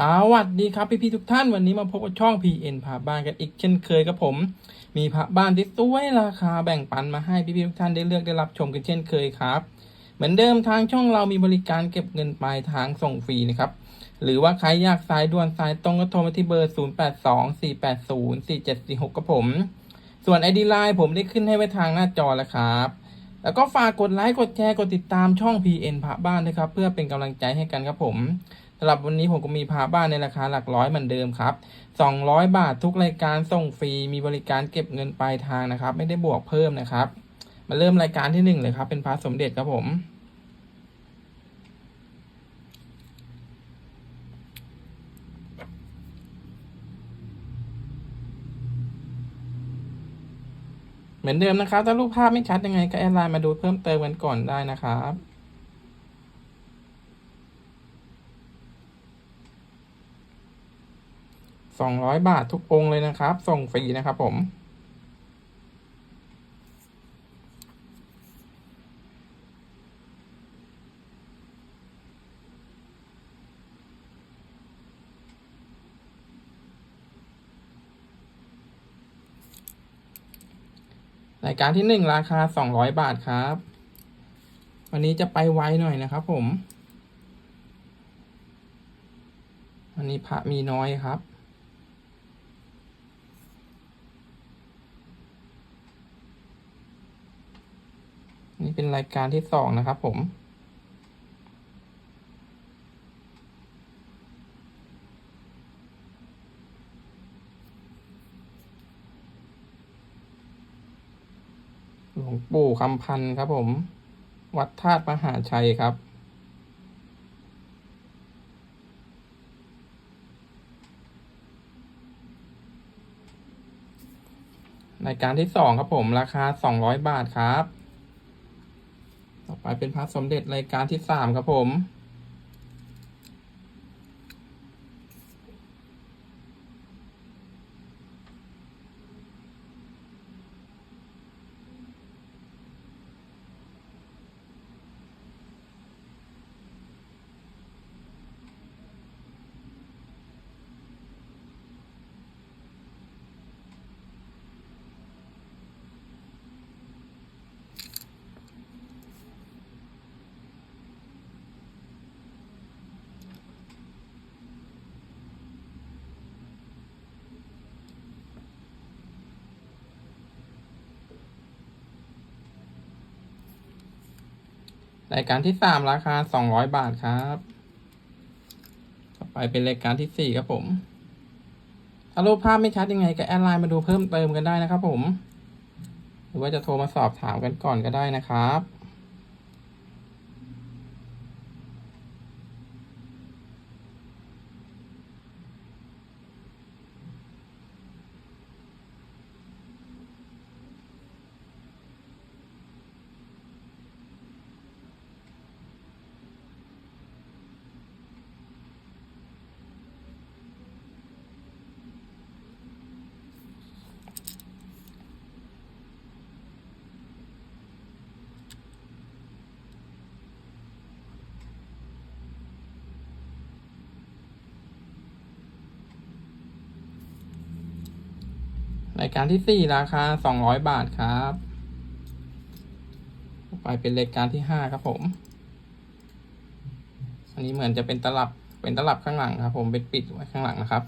สวัสดีครับพี่พี่ๆทุกท่านวันนี้มาพบกับช่อง PN พาบ้านกันอีกเช่นเคยครับผม มีพระบ้านที่สวยราคาแบ่งปันมาให้พี่พี่ๆทุกท่านได้เลือกได้รับชมกันเช่นเคยครับ เหมือนเดิมทางช่องเรามีบริการเก็บเงินปลายทางส่งฟรีนะครับ หรือว่าใครอยากสายด่วนสายตรงก็โทรมาที่เบอร์ 0824804746กับผม ส่วน ID Line ผมได้ขึ้นให้ไว้ทางหน้าจอแล้วครับแล้วก็ฝากกดไลค์กดแชร์กดติดตามช่อง PN พระบ้านด้วยครับเพื่อเป็นกำลังใจให้กันครับผม สำหรับวันนี้ผมก็มีพาบ้านในราคาหลักร้อยเหมือนเดิมครับ 200 บาททุกรายการส่งฟรี มีบริการเก็บเงินปลายทางนะครับ ไม่ได้บวกเพิ่มนะครับ มาเริ่มรายการที่หนึ่งเลยครับ เป็นพระสมเด็จครับผม เหมือนเดิมนะครับ ถ้ารูปภาพไม่ชัดยังไงก็แอดไลน์มาดูเพิ่มเติมกันก่อนได้นะครับ สองร้อยบาททุกองค์เลยนะครับ ส่งฟรีนะครับผมรายการที่หนึ่งราคาสองร้อยบาทครับ วันนี้จะไปไวหน่อยนะครับผม วันนี้พระมีน้อยครับ นี่ เป็นรายการที่สองนะครับผม หลวงปู่คำพันธ์ครับผม วัดธาตุมหาชัยครับรายการที่สองครับผม ราคาสองร้อยบาทครับ ต่อไปเป็นพระสมเด็จรายการที่สามครับผม รายการที่สามราคาสองร้อยบาทครับ ต่อไปเป็นรายการที่สี่ครับผม ถ้ารูปภาพไม่ชัดยังไงก็แอดไลน์มาดูเพิ่มเติมกันได้นะครับผม หรือว่าจะโทรมาสอบถามกันก่อนก็ได้นะครับ รายการที่สี่ราคาสองร้อยบาทครับไปเป็นรายการที่ห้าครับผม อันนี้เหมือนจะเป็นตลับเป็นตลับข้างหลังครับ ผมเป็นปิดไว้ข้างหลังนะครับ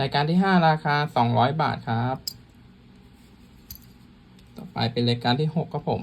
รายการที่ห้าราคาสองร้อยบาทครับ ต่อไปเป็นรายการที่หกครับผม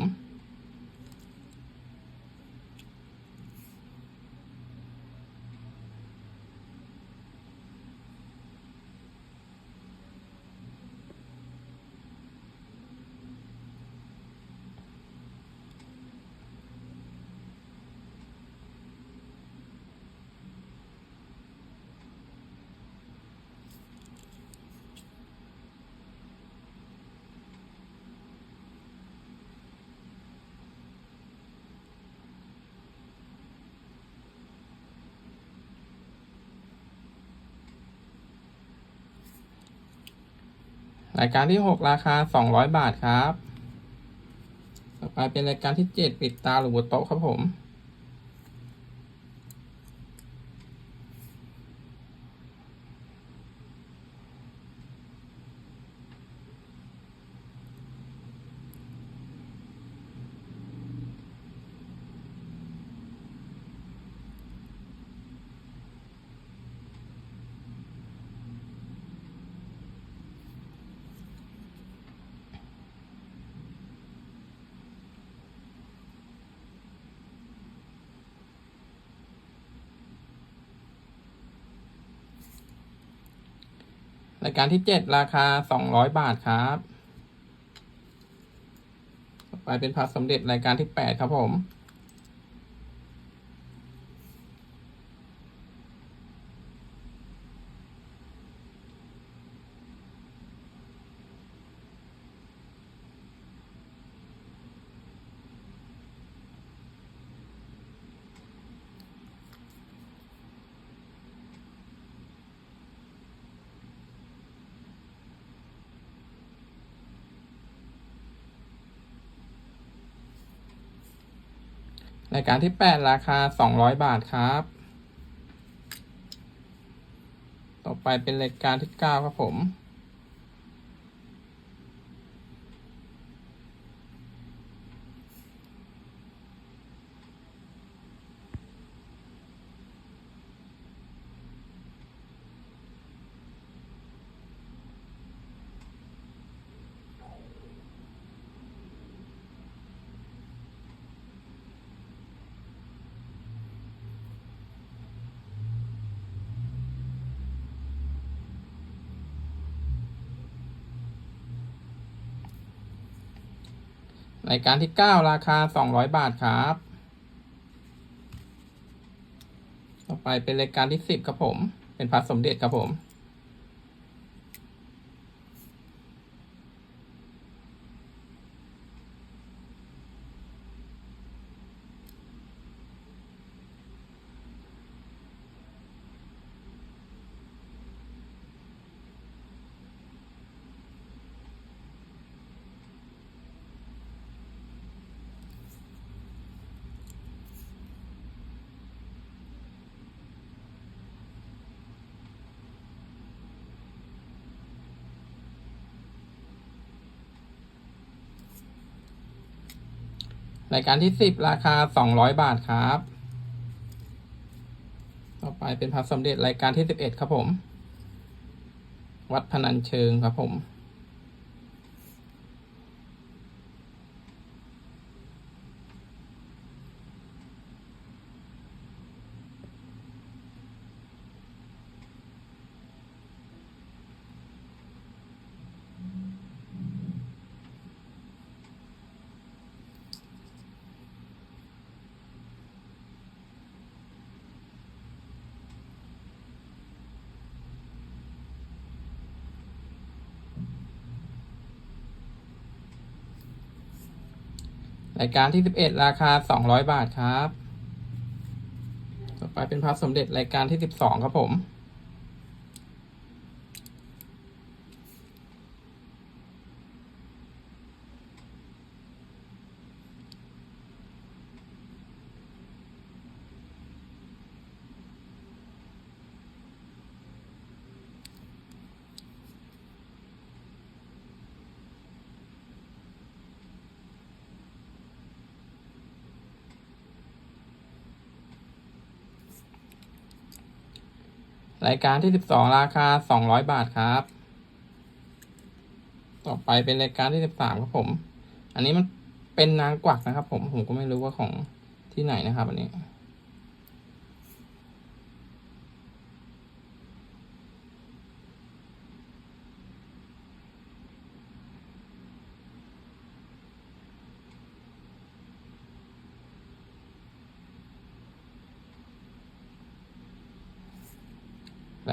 รายการที่หกราคาสองร้อยบาทครับ ต่อไปเป็นรายการที่เจ็ดปิดตาหรือบนโต๊ะครับผม รายการที่เจ็ดราคาสองร้อยบาทครับ ต่อไปเป็นพระสมเด็จรายการที่แปดครับผม รายการที่แปดราคาสองร้อยบาทครับ ต่อไปเป็นรายการที่เก้าครับผม รายการที่เก้าราคาสองร้อยบาทครับ ต่อไปเป็นรายการที่สิบครับผม เป็นพระสมเด็จครับผม รายการที่สิบราคาสองร้อยบาทครับ ต่อไปเป็นพระสมเด็จรายการที่สิบเอ็ดครับผม วัดพนัญเชิงครับผม รายการที่สิบเอ็ดราคาสองร้อยบาทครับ ต่อไปเป็นพระสมเด็จรายการที่สิบสองครับผม รายการที่สิบสองราคาสองร้อยบาทครับ ต่อไปเป็นรายการที่สิบสามครับผม อันนี้มันเป็นนางกวักนะครับ ผมผมก็ไม่รู้ว่าของที่ไหนนะครับ อันนี้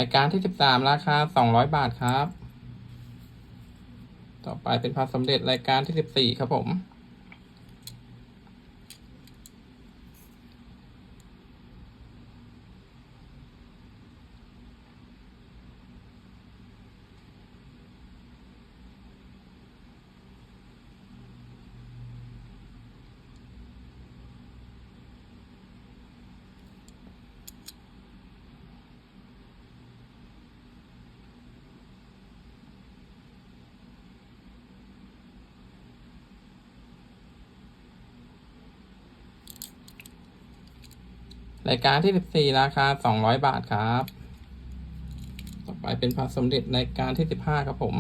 ายการที่สิบสามราคาสองร้อยบาทครับ ต่อไปเป็นพระสมเด็จรายการที่สิบสี่ครับผม รายการที่สิบสี่ราคาสองร้อยบาทครับ ต่อไปเป็นพระสมเด็จรายการที่สิบห้าครับผม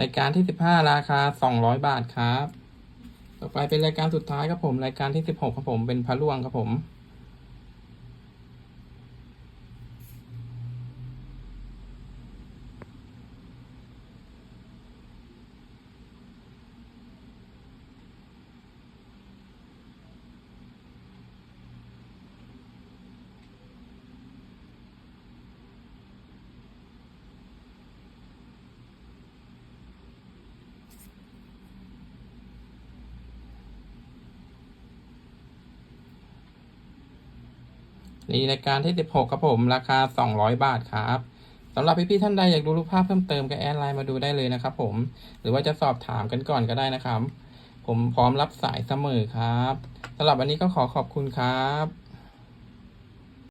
รายการที่สิบห้าราคาสองร้อยบาทครับ ต่อไปเป็นรายการสุดท้ายครับผม รายการที่สิบหกครับผม เป็นพระล่วงครับผม นี่รายการที่ 16 ครับผมราคา 200 บาทครับสำหรับพี่ๆท่านใดอยากดูรูปภาพเพิ่มเติมก็แอดไลน์มาดูได้เลยนะครับผมหรือว่าจะสอบถามกันก่อนก็ได้นะครับ ผมพร้อมรับสายเสมอครับสำหรับวันนี้ก็ขอขอบคุณครับ